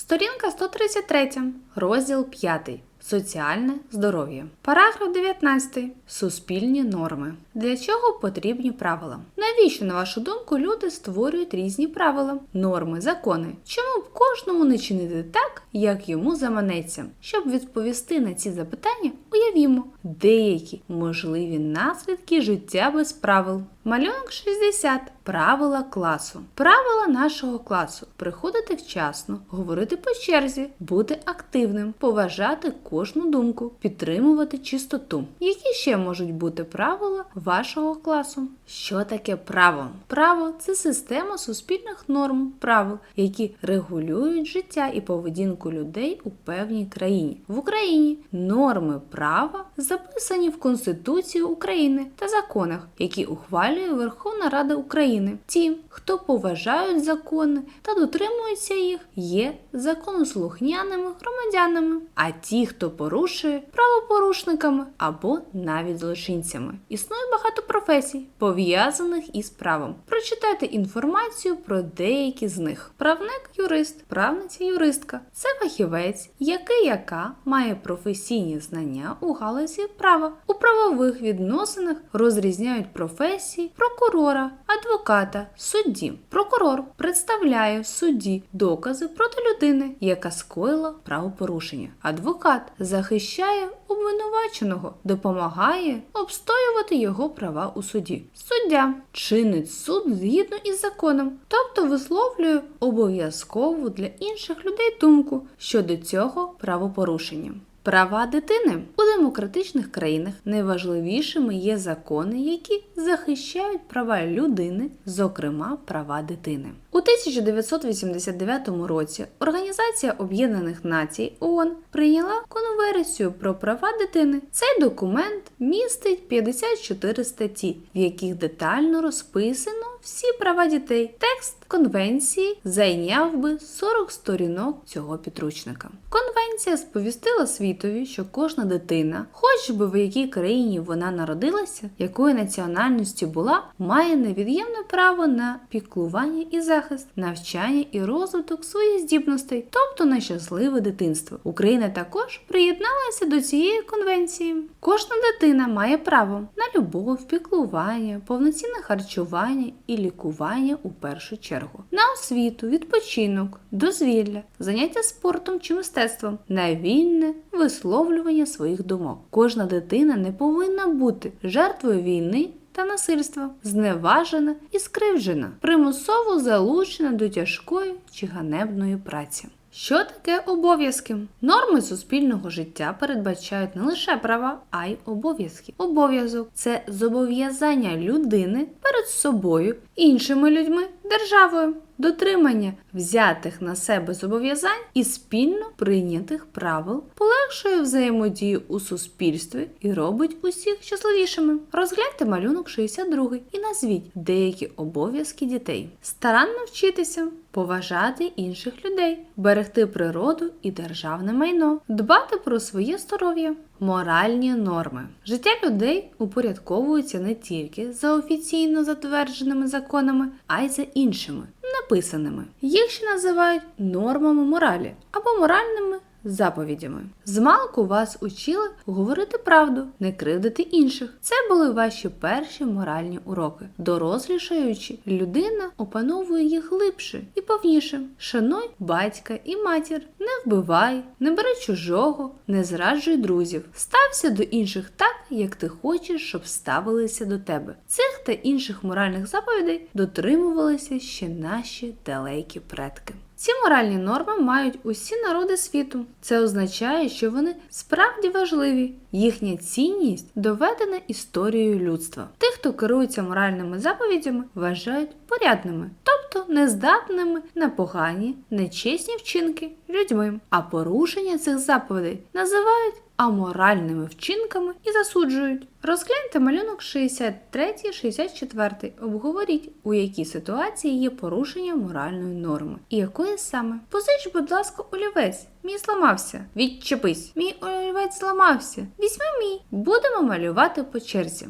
Сторінка 133, розділ 5. Соціальне здоров'я. Параграф 19. Суспільні норми. Для чого потрібні правила? Навіщо, на вашу думку, люди створюють різні правила, норми, закони? Чому б кожному не чинити так, як йому заманеться? Щоб відповісти на ці запитання, уявімо деякі можливі наслідки життя без правил. Малюнок 60. Правила класу. Правила нашого класу: приходити вчасно, говорити по черзі, бути активним, поважати кожну думку, підтримувати чистоту. Які ще можуть бути правила вашого класу? Що таке право? Право це система суспільних норм, правил, які регулюють життя і поведінку людей у певній країні. В Україні норми права записані в Конституції України та законах, які ухвалює Верховна Рада України. Ті, хто поважають закони та дотримуються їх, є законослухняними громадянами. А ті, хто порушує правопорушниками або навіть злочинцями. Існує багато професій, пов'язаних із правом. Прочитайте інформацію про деякі з них. Правник юрист, правниця юристка це фахівець, який яка має професійні знання у галузі права. У правових відносинах розрізняють професії прокурора, адвоката, судді. Прокурор представляє в суді докази проти людини, яка скоїла правопорушення. Адвокат захищає обвинуваченого, допомагає обстоювати його права у суді. Суддя чинить суд згідно із законом, тобто висловлює обов'язкову для інших людей думку щодо цього правопорушення. Права дитини у демократичних країнах найважливішими є закони, які захищають права людини, зокрема права дитини. У 1989 році Організація Об'єднаних Націй ООН прийняла конверсію про права дитини. Цей документ містить 54 статті, в яких детально розписано всі права дітей. Текст конвенції зайняв би 40 сторінок цього підручника. Конвенція сповістила світові, що кожна дитина, хоч би в якій країні вона народилася, якої національності була, має невід'ємне право на піклування і захист, навчання і розвиток своїх здібностей, тобто на щасливе дитинство. Україна також приєдналася до цієї конвенції. Кожна дитина має право на любов, піклування, повноцінне харчування і лікування у першу чергу, на освіту, відпочинок, дозвілля, заняття спортом чи мистецтвом, на вільне висловлювання своїх думок. Кожна дитина не повинна бути жертвою війни. Та насильства, зневажена і скривджена, примусово залучена до тяжкої чи ганебної праці. Що таке обов'язки? Норми суспільного життя передбачають не лише права, а й обов'язки. Обов'язок це зобов'язання людини перед собою, іншими людьми, державою, дотримання взятих на себе зобов'язань і спільно прийнятих правил полегшує взаємодію у суспільстві і робить усіх щасливішими. Розгляньте малюнок 62 і назвіть деякі обов'язки дітей: старанно вчитися, поважати інших людей, берегти природу і державне майно, дбати про своє здоров'я. Моральні норми. Життя людей упорядковується не тільки за офіційно затвердженими законами, а й за іншими, написаними. Їх ще називають нормами моралі або моральними заповідями. Змалку вас учили говорити правду, не кривдити інших. Це були ваші перші моральні уроки. Дорослішаючи, людина опановує їх глибше і повніше. Шануй батька і матір, не вбивай, не бери чужого, не зраджуй друзів. Стався до інших так, як ти хочеш, щоб ставилися до тебе. Цих та інших моральних заповідей дотримувалися ще наші далекі предки. Ці моральні норми мають усі народи світу. Це означає, що вони справді важливі. Їхня цінність доведена історією людства. Тих, хто керується моральними заповідями, вважають порядними, тобто нездатними на погані, нечесні вчинки людьми. А порушення цих заповідей називають аморальними вчинками і засуджують. Розгляньте малюнок 63-64. Обговоріть, у якій ситуації є порушення моральної норми. І якої саме. Позич, будь ласка, олівець. Мій зламався. Відчепись. Мій олівець зламався. Візьми мій. Будемо малювати по черзі.